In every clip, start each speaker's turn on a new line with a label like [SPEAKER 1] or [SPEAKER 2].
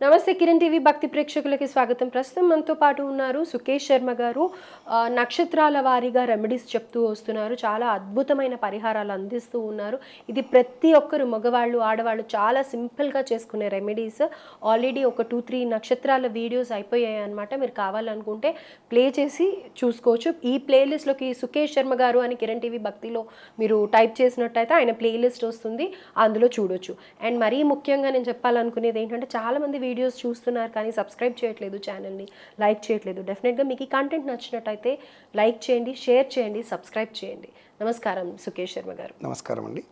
[SPEAKER 1] నమస్తే కిరణ్ టీవీ భక్తి ప్రేక్షకులకి స్వాగతం. ప్రస్తుతం మనతో పాటు ఉన్నారు సుకేష్ శర్మ గారు. నక్షత్రాల వారీగా రెమెడీస్ చెప్తూ వస్తున్నారు. చాలా అద్భుతమైన పరిహారాలు అందిస్తూ ఉన్నారు. ఇది ప్రతి ఒక్కరు మగవాళ్ళు ఆడవాళ్ళు చాలా సింపుల్గా చేసుకునే రెమెడీస్. ఆల్రెడీ ఒక టూ త్రీ నక్షత్రాల వీడియోస్ అయిపోయాయి అనమాట మీరు కావాలనుకుంటే ప్లే చేసి చూసుకోవచ్చు. ఈ ప్లేలిస్ట్లోకి సుకేష్ శర్మ గారు అని కిరణ్ టీవీ భక్తిలో మీరు టైప్ చేసినట్టయితే ఆయన ప్లేలిస్ట్ వస్తుంది. అందులో చూడొచ్చు. అండ్ మరీ ముఖ్యంగా నేను చెప్పాలనుకునేది ఏంటంటే చాలామంది వీడియోస్ చూస్తున్నారు కానీ సబ్స్క్రైబ్ చేయట్లేదు ఛానల్ని లైక్ చేయట్లేదు. డెఫినెట్గా మీకు ఈ కంటెంట్ నచ్చినట్టయితే లైక్ చేయండి షేర్ చేయండి సబ్స్క్రైబ్ చేయండి. నమస్కారం సుకేష్ శర్మ గారు.
[SPEAKER 2] నమస్కారం అండి.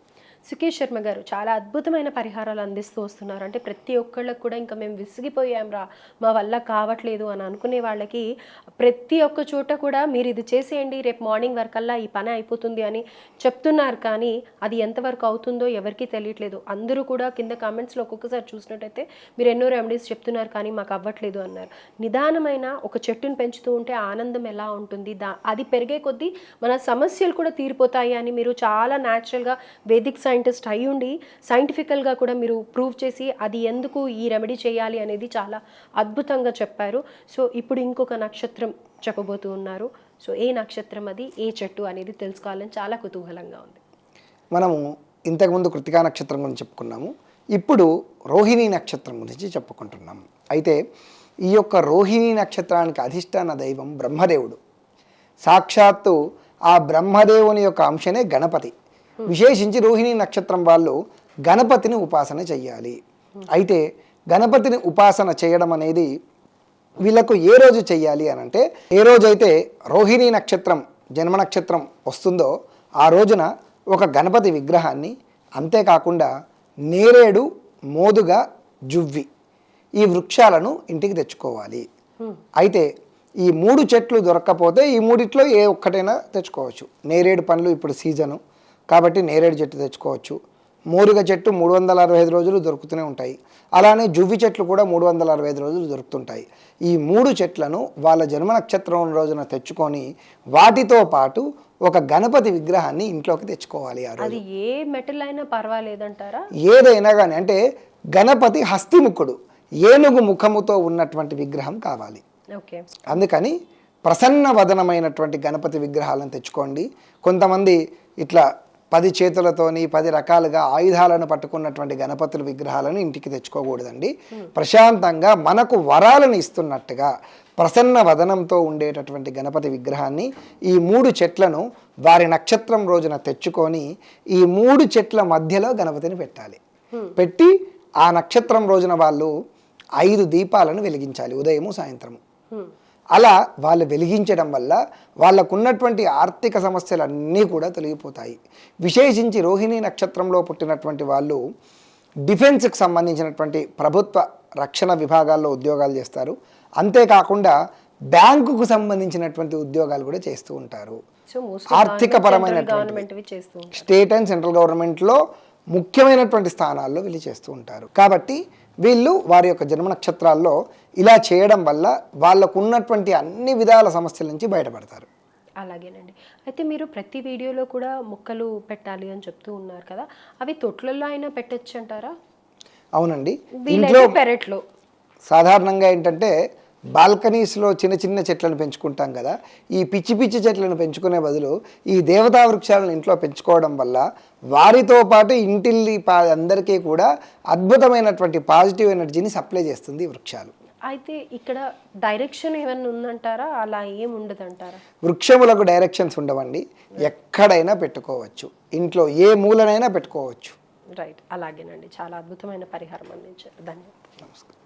[SPEAKER 1] సుకేష్ శర్మ గారు చాలా అద్భుతమైన పరిహారాలు అందిస్తూ వస్తున్నారు. అంటే ప్రతి ఒక్కళ్ళకి కూడా ఇంకా మేము విసిగిపోయాం రా మా వల్ల కావట్లేదు అని అనుకునే వాళ్ళకి ప్రతి ఒక్క చోట కూడా మీరు ఇది చేసేయండి రేపు మార్నింగ్ వరకల్లా ఈ పని అయిపోతుంది అని చెప్తున్నారు. కానీ అది ఎంతవరకు అవుతుందో ఎవరికీ తెలియట్లేదు. అందరూ కూడా కింద కామెంట్స్లో ఒక్కొక్కసారి చూసినట్టయితే మీరు ఎన్నో రెమెడీస్ చెప్తున్నారు కానీ మాకు అవ్వట్లేదు అన్నారు. నిదానమైన ఒక చెట్టును పెంచుతూ ఉంటే ఆనందం ఎలా ఉంటుంది? దా అది పెరిగే కొద్దీ మన సమస్యలు కూడా తీరిపోతాయి అని మీరు చాలా న్యాచురల్గా వేదిక్ సైంటిస్ట్ అయి ఉండి సైంటిఫికల్గా కూడా మీరు ప్రూవ్ చేసి అది ఎందుకు ఈ రెమెడీ చేయాలి అనేది చాలా అద్భుతంగా చెప్పారు. సో ఇప్పుడు ఇంకొక నక్షత్రం చెప్పబోతూ ఉన్నారు. సో ఏ నక్షత్రం అది? ఏ చెట్టు అనేది తెలుసుకోవాలని చాలా కుతూహలంగా ఉంది.
[SPEAKER 2] మనము ఇంతకుముందు కృతికా నక్షత్రం గురించి చెప్పుకున్నాము. ఇప్పుడు రోహిణి నక్షత్రం గురించి చెప్పుకుంటున్నాము అయితే ఈ యొక్క రోహిణి నక్షత్రానికి అధిష్టాన దైవం బ్రహ్మదేవుడు. సాక్షాత్తు ఆ బ్రహ్మదేవుని యొక్క అంశనే గణపతి. విశేషించి రోహిణి నక్షత్రం వాళ్ళు గణపతిని ఉపాసన చెయ్యాలి. అయితే గణపతిని ఉపాసన చేయడం అనేది వీళ్ళకు ఏ రోజు చెయ్యాలి అని అంటే ఏ రోజైతే రోహిణి నక్షత్రం జన్మ నక్షత్రం వస్తుందో ఆ రోజున ఒక గణపతి విగ్రహాన్ని అంతేకాకుండా నేరేడు మోదుగా జువ్వి ఈ వృక్షాలను ఇంటికి తెచ్చుకోవాలి. అయితే ఈ మూడు చెట్లు దొరక్కపోతే ఈ మూడిట్లో ఏ ఒక్కటైనా తెచ్చుకోవచ్చు. నేరేడు పండ్లు ఇప్పుడు సీజను. కాబట్టి నేరేడు చెట్టు తెచ్చుకోవచ్చు. మోరుగ చెట్టు మూడు వందల అరవై ఐదు రోజులు దొరుకుతూనే ఉంటాయి. అలానే జువ్వి చెట్లు కూడా మూడు వందల అరవై ఐదు రోజులు దొరుకుతుంటాయి. ఈ మూడు చెట్లను వాళ్ళ జన్మ నక్షత్రం రోజున తెచ్చుకొని వాటితో పాటు ఒక గణపతి విగ్రహాన్ని ఇంట్లోకి తెచ్చుకోవాలి ఆ రోజు.
[SPEAKER 1] అది ఏ మెటల్ అయినా పర్వాలేదంటారా?
[SPEAKER 2] ఏదైనా కానీ అంటే గణపతి హస్తిముఖుడు ఏనుగు ముఖముతో ఉన్నటువంటి విగ్రహం కావాలి.
[SPEAKER 1] ఓకే.
[SPEAKER 2] అందుకని ప్రసన్న వదనమైనటువంటి గణపతి విగ్రహాలను తెచ్చుకోండి. కొంతమంది ఇట్లా పది చేతులతోని పది రకాలుగా ఆయుధాలను పట్టుకున్నటువంటి గణపతుల విగ్రహాలను ఇంటికి తెచ్చుకోకూడదండి. ప్రశాంతంగా మనకు వరాలను ఇస్తున్నట్టుగా ప్రసన్న వదనంతో ఉండేటటువంటి గణపతి విగ్రహాన్ని ఈ మూడు చెట్లను వారి నక్షత్రం రోజున తెచ్చుకొని ఈ మూడు చెట్ల మధ్యలో గణపతిని పెట్టాలి. పెట్టి ఆ నక్షత్రం రోజున వాళ్ళు ఐదు దీపాలను వెలిగించాలి ఉదయము సాయంత్రము. అలా వాళ్ళు వెలిగించడం వల్ల వాళ్ళకున్నటువంటి ఆర్థిక సమస్యలన్నీ కూడా తొలగిపోతాయి. విశేషించి రోహిణీ నక్షత్రంలో పుట్టినటువంటి వాళ్ళు డిఫెన్స్కి సంబంధించినటువంటి ప్రభుత్వ రక్షణ విభాగాల్లో ఉద్యోగాలు చేస్తారు. అంతేకాకుండా బ్యాంకుకు సంబంధించినటువంటి ఉద్యోగాలు కూడా చేస్తూ ఉంటారు. ఆర్థిక పరమైనటువంటి
[SPEAKER 1] ఉంటారు.
[SPEAKER 2] స్టేట్ అండ్ సెంట్రల్ గవర్నమెంట్లో ముఖ్యమైనటువంటి స్థానాల్లో వీళ్ళు చేస్తూ ఉంటారు. కాబట్టి వీళ్ళు వారి యొక్క జన్మ నక్షత్రాల్లో ఇలా చేయడం వల్ల వాళ్ళకు ఉన్నటువంటి అన్ని విధాల సమస్యల నుంచి బయటపడతారు.
[SPEAKER 1] అలాగేనండి. అయితే మీరు ప్రతి వీడియోలో కూడా మొక్కలు పెట్టాలి అని చెప్తూ ఉన్నారు కదా అవి తొట్లలో అయినా పెట్టచ్చు అంటారా
[SPEAKER 2] అవునండి.
[SPEAKER 1] వీలైతే పెరట్లో.
[SPEAKER 2] సాధారణంగా ఏంటంటే బాల్కనీస్లో చిన్న చిన్న చెట్లను పెంచుకుంటాం కదా ఈ పిచ్చి పిచ్చి చెట్లను పెంచుకునే బదులు ఈ దేవతా వృక్షాలను ఇంట్లో పెంచుకోవడం వల్ల వారితో పాటు ఇంటిల్లి పా అందరికీ కూడా అద్భుతమైనటువంటి పాజిటివ్ ఎనర్జీని సప్లై చేస్తుంది ఈ వృక్షాలు.
[SPEAKER 1] అయితే ఇక్కడ డైరెక్షన్ ఏమన్నా ఉందంటారా? అలా ఏం ఉండదంటారా?
[SPEAKER 2] వృక్షములకు డైరెక్షన్స్ ఉండవండి. ఎక్కడైనా పెట్టుకోవచ్చు. ఇంట్లో ఏ మూలనైనా పెట్టుకోవచ్చు.
[SPEAKER 1] రైట్. అలాగేనండి. చాలా అద్భుతమైన పరిహారం అందించారు. ధన్యవాదాలు.
[SPEAKER 2] నమస్కారం.